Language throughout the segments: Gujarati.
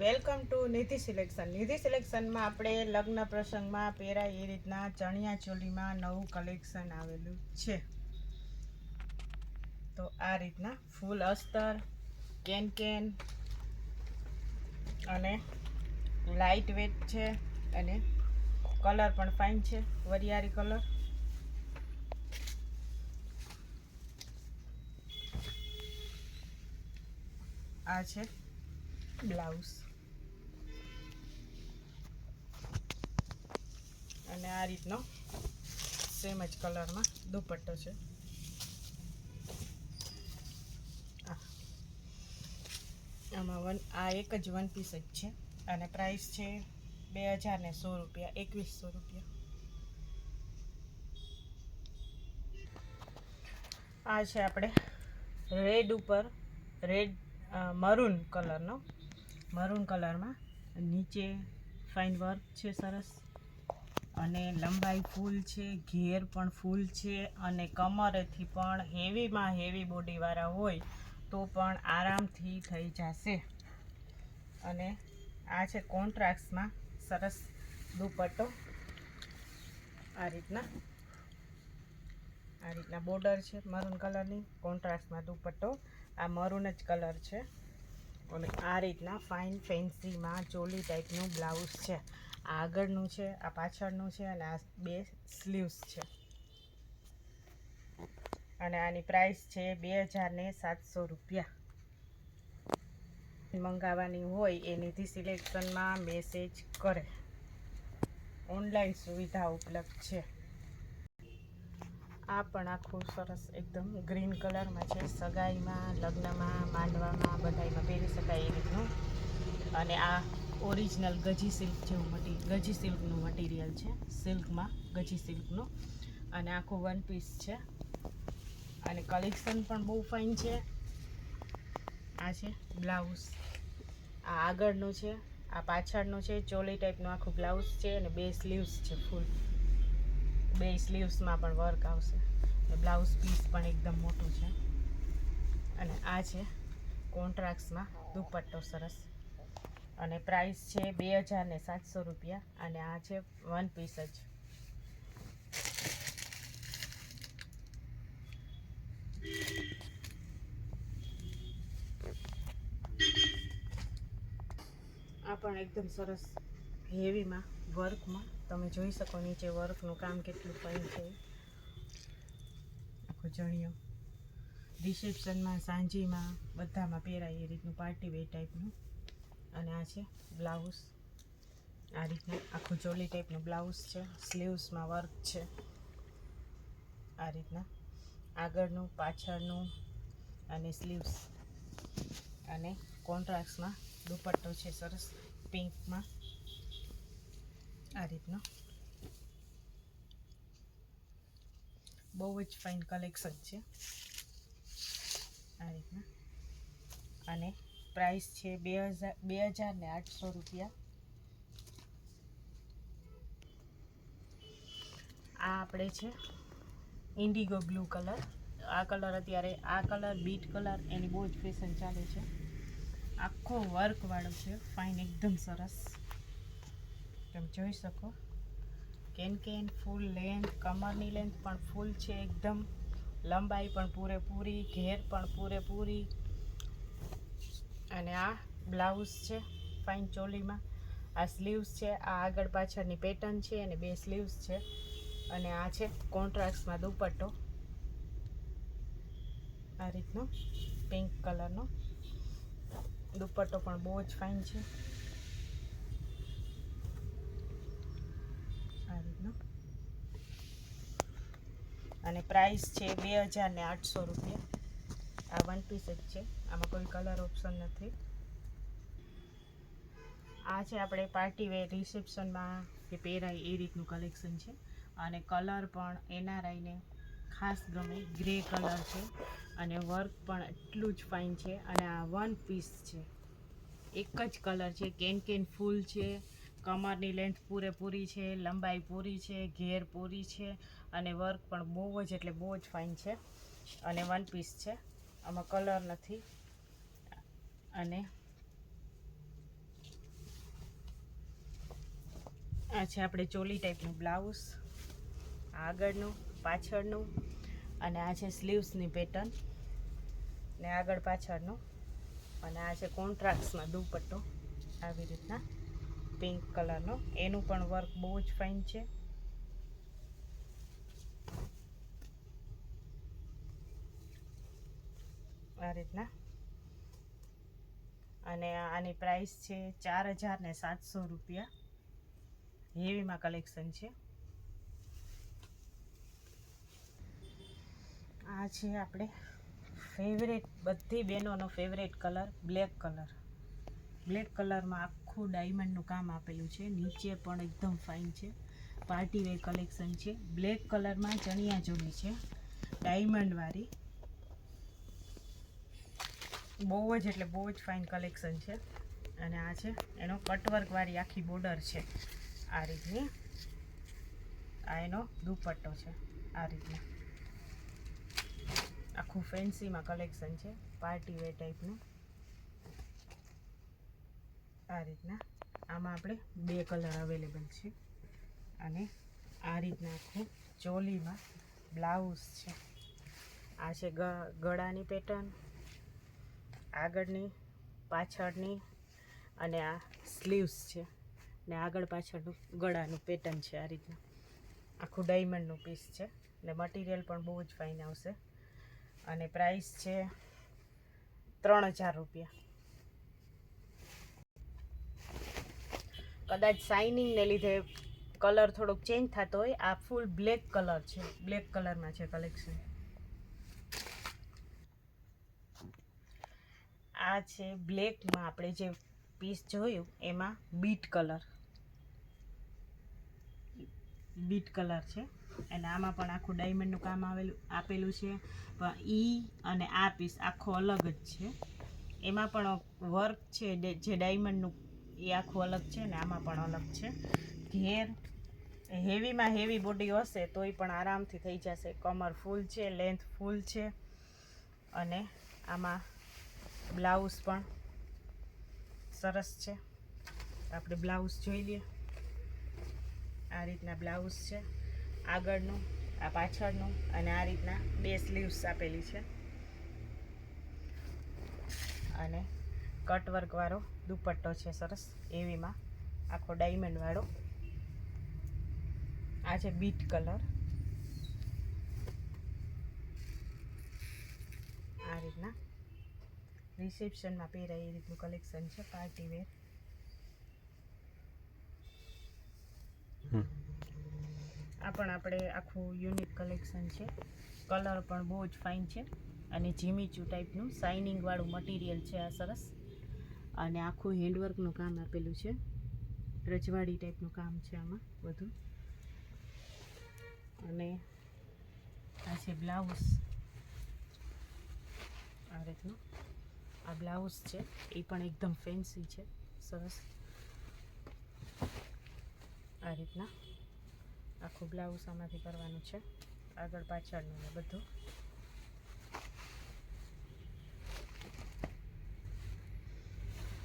Welcome to Nidhi selection. Nidhi સિલેક્શનમાં આપણે લગ્ન પ્રસંગમાં પહેરાય એ રીતના ચણિયા ચોલીમાં નવું કલેક્શન આવેલું છે. તો આ રીતના ફૂલ અસ્તર, કેન કેન અને લાઇટ વેટ છે અને કલર પણ ફાઇન છે, વરિયાળી કલર. આ છે બ્લાઉઝ. અને આ રીતનો સેમ જ કલરમાં દુપટ્ટો છે. આમાં વન, આ એક જ વન પીસ જ છે. અને પ્રાઇસ છે બે હજાર ને સો રૂપિયા એકવીસો રૂપિયા. આ છે આપણે રેડ ઉપર રેડ મરૂન કલરનો મરૂન કલરમાં. નીચે ફાઇન વર્ક છે સરસ. અને લંબાઈ ફૂલ છે, ઘેર પણ ફૂલ છે અને કમરેથી પણ હેવીમાં હેવી બોડીવાળા હોય તો પણ આરામથી થઈ જશે. અને આ છે કોન્ટ્રાક્ટ્સમાં સરસ દુપટ્ટો. આ રીતના. આ રીતના બોર્ડર છે મરૂન કલરની કોન્ટ્રાસ્ટમાં દુપટ્ટો. આ મરૂન જ કલર છે. અને આ રીતના ફાઇન ફેન્સીમાં ચોલી ટાઈપનું બ્લાઉઝ છે. આ આગળનું છે, આ પાછળનું છે અને આ બે સ્લીવ્સ છે. અને આની પ્રાઇસ છે બે હજારને સાતસો રૂપિયા. મંગાવવાની હોય એ નિધિ સિલેક્શનમાં મેસેજ કરે. ઓનલાઈન સુવિધા ઉપલબ્ધ છે. આ પણ આખું સરસ એકદમ ગ્રીન કલરમાં છે. સગાઈમાં, લગ્નમાં, માંડવામાં બધાયમાં પહેરી શકાય એ રીતનું. અને આ ઓરિજિનલ ગજી સિલ્ક જેવું મટી, ગજી સિલ્કનું મટીરિયલ છે. સિલ્કમાં ગજી સિલ્કનું. અને આખું વન પીસ છે. અને કલેક્શન પણ બહુ ફાઇન છે. આ છે બ્લાઉઝ આ આગળનું છે. આ પાછળનું છે. ચોલી ટાઈપનું આખું બ્લાઉઝ છે અને બે સ્લીવ્સ છે ફૂલ બે સ્લીવ્સમાં પણ વર્ક આવશે. બ્લાઉઝ પીસ પણ એકદમ મોટું છે. અને આ છે કોન્ટ્રાક્ટ્સમાં દુપટ્ટો સરસ. અને પ્રાઇસ છે બે હજાર ને સાતસો રૂપિયા અને આ છે વન પીસ જ. આ પણ એકદમ સરસ હેવીમાં વર્કમાં તમે જોઈ શકો નીચે વર્કનું કામ કેટલું ફાઇન છે. આખો જણિયો રિસેપ્શનમાં, સાંજીમાં બધામાં પહેરાય એ રીતનું પાર્ટી વેર ટાઈપનું. અને આ છે બ્લાઉઝ. આ રીતનું આખું ચોલી ટાઈપનું બ્લાઉઝ છે. સ્લીવ્સમાં વર્ક છે. આ રીતના. આગળનું, પાછળનું અને સ્લીવ્સ. અને કોન્ટ્રાક્ટ્સમાં દુપટ્ટો છે સરસ પિંકમાં. આ રીતનો. બહુ જ ફાઇન કલેક્શન છે. આ રીતના. અને પ્રાઇસ છે બે હજાર બે હજાર ને આઠસો રૂપિયા. આ આપણે છે ઇન્ડિગો બ્લુ કલર આ કલર અત્યારે, આ કલર બીટ કલર એની બહુ જ ફેશન ચાલે છે. આખો વર્કવાળો છે. ફાઇન એકદમ સરસ. તમે જોઈ શકો. કેન કેન, ફૂલ લેન્થ કમરની લેન્થ પણ ફૂલ છે એકદમ. લંબાઈ પણ પૂરેપૂરી, ઘેર પણ પૂરેપૂરી. અને આ બ્લાઉઝ છે, ફાઇન ચોલીમાં. આ સ્લીવ્સ છે, આ આગળ પાછળની પેટર્ન છે અને બે સ્લીવ્સ છે. અને આ છે કોન્ટ્રાક્ટ્સમાં દુપટ્ટો. આ રીતનો પિંક કલરનો દુપટ્ટો પણ બહુ જ ફાઇન છે આ રીતનો અને પ્રાઇસ છે બે હજાર ને આઠસો રૂપિયા. આ વન પીસ જ છે. આમાં કોઈ કલર ઓપ્શન નથી. આ છે આપણે પાર્ટી વેર રિસેપ્શનમાં કે પહેરાય એ રીતનું કલેક્શન છે. અને કલર પણ એનઆરઆઈને ખાસ ગમે ગ્રે કલર છે. અને વર્ક પણ એટલું જ ફાઇન છે. અને આ વન પીસ છે. એક જ કલર છે. કેન કેન ફૂલ છે. કમરની લેન્થ પૂરેપૂરી છે, લંબાઈ પૂરી છે, ઘેર પૂરી છે અને વર્ક પણ બહુ જ એટલે બહુ જ ફાઇન છે અને વન પીસ છે. આમાં કલર નથી અને આ છે આપણે ચોલી ટાઈપનું બ્લાઉઝ આગળનું, પાછળનું અને આ છે સ્લીવ્સની પેટર્ન ને આગળ પાછળનું અને આ છે કોન્ટ્રાક્ટ્સમાં દુપટ્ટો. આવી રીતના પિંક કલરનો એનું પણ વર્ક બહુ જ ફાઇન છે. આ રીતના. અને આની પ્રાઇસ છે ચાર હજાર ને સાતસો રૂપિયા. હેવીમાં કલેક્શન છે. આ છે આપણે ફેવરેટ બધી બહેનોનો favourite colour black colour black કલરમાં આખું ડાયમંડનું કામ આપેલું છે. નીચે પણ એકદમ ફાઇન છે. પાર્ટી વેર કલેક્શન છે. બ્લેક કલરમાં ચણિયા ચોલી છે. ડાયમંડવાળી બહુ જ એટલે બહુ જ ફાઇન કલેક્શન છે. અને આ છે, એનો કટવર્કવાળી આખી બોર્ડર છે. આ રીતની. આ એનો દુપટ્ટો છે. આ રીતનો. આખું ફેન્સીમાં કલેક્શન છે. પાર્ટી વે ટાઈપનું આ રીતના. આમાં આપણે બે કલર અવેલેબલ છે. અને આ રીતના આખું ચોલીમાં બ્લાઉઝ છે. આ છે ગળાની પેટર્ન, આગળની, પાછળની અને આ સ્લીવ્સ છે. ને આગળ પાછળનું ગળાનું પેટર્ન છે આ રીતના. આખું ડાયમંડનું પીસ છે. ને મટીરિયલ પણ બહુ જ ફાઇન આવશે. અને પ્રાઇસ છે ત્રણ હજાર રૂપિયા. કદાચ શાઇનિંગને લીધે કલર થોડોક ચેન્જ થતો હોય, આ ફૂલ બ્લેક કલર છે. બ્લેક કલરમાં છે કલેક્શન આ છે બ્લેકમાં આપણે જે પીસ જોયું, એમાં બીટ કલર બીટ કલર છે. અને આમાં પણ આખું ડાયમંડનું કામ આવેલું, આપેલું છે. પણ ઈ અને આ પીસ આખો અલગ જ છે. એમાં પણ વર્ક છે જે ડાયમંડનું એ આખું અલગ છે ને આમાં પણ અલગ છે. ઘેર હેવીમાં હેવી બોડી હશે તોય પણ આરામથી થઈ જશે. કમર ફૂલ છે, લેન્થ ફૂલ છે અને આમાં બ્લાઉઝ પણ સરસ છે. આપણે બ્લાઉઝ જોઈ લઈએ. આ રીતના બ્લાઉઝ છે. આગળનું, આ પાછળનું અને આ રીતના બે સ્લીવ્સ આપેલી છે. અને કટવર્ક વાળો દુપટ્ટો છે સરસ એવીમાં આખો ડાયમંડ વાળો. આ છે બીટ કલર આ રીતના રિસેપ્શનમાં પહેરાય એ રીતનું કલેક્શન છે પાર્ટી વેર આ પણ આપણે આખું યુનિક કલેક્શન છે. કલર પણ બહુ જ ફાઇન છે. અને જીમીચું ટાઈપનું શાઇનિંગવાળું મટીરિયલ છે આ સરસ. અને આખું હેન્ડવર્કનું કામ આપેલું છે. રજવાડી ટાઈપનું કામ છે આમાં બધું. અને આ છે બ્લાઉઝ. આ રીતનું. આ બ્લાઉઝ છે. એ પણ એકદમ ફેન્સી છે. સરસ. આ રીતના. આખું બ્લાઉઝ આમાંથી કરવાનું છે. આગળ પાછળનું બધું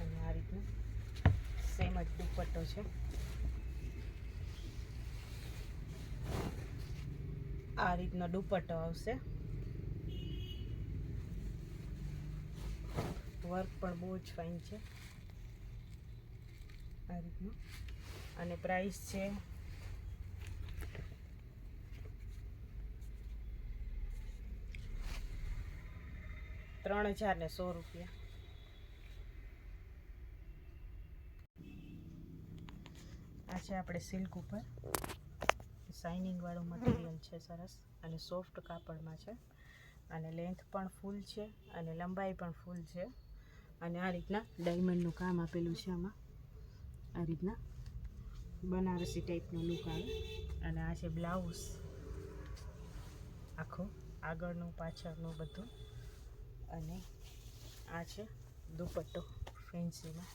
અને આ રીતનું સેમ જ દુપટ્ટો છે આ રીતનો દુપટ્ટો આવશે. વર્ક પણ બહુ જ ફાઇન છે. આ રીતનું. અને પ્રાઇસ છે ત્રણ હજાર ને સો રૂપિયા. આ છે આપણે સિલ્ક ઉપર. શાઇનિંગ વાળું મટીરિયલ છે સરસ અને સોફ્ટ કાપડમાં છે. અને લેન્થ પણ ફૂલ છે અને લંબાઈ પણ ફૂલ છે. અને આ રીતના ડાયમંડનું કામ આપેલું છે આમાં. આ રીતના બનારસી ટાઈપનો લુક આવે. અને આ છે બ્લાઉઝ આખો આગળનું, પાછળનું બધું. અને આ છે દુપટ્ટો ફેન્સીમાં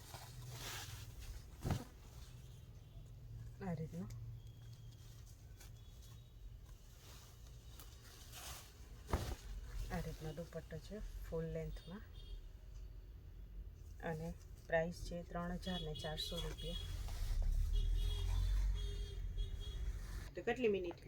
આ રીતનો દુપટ્ટો છે ફૂલ લેન્થમાં અને પ્રાઇસ છે ત્રણ હજાર ને ચારસો રૂપિયા. તો કેટલી મિનિટ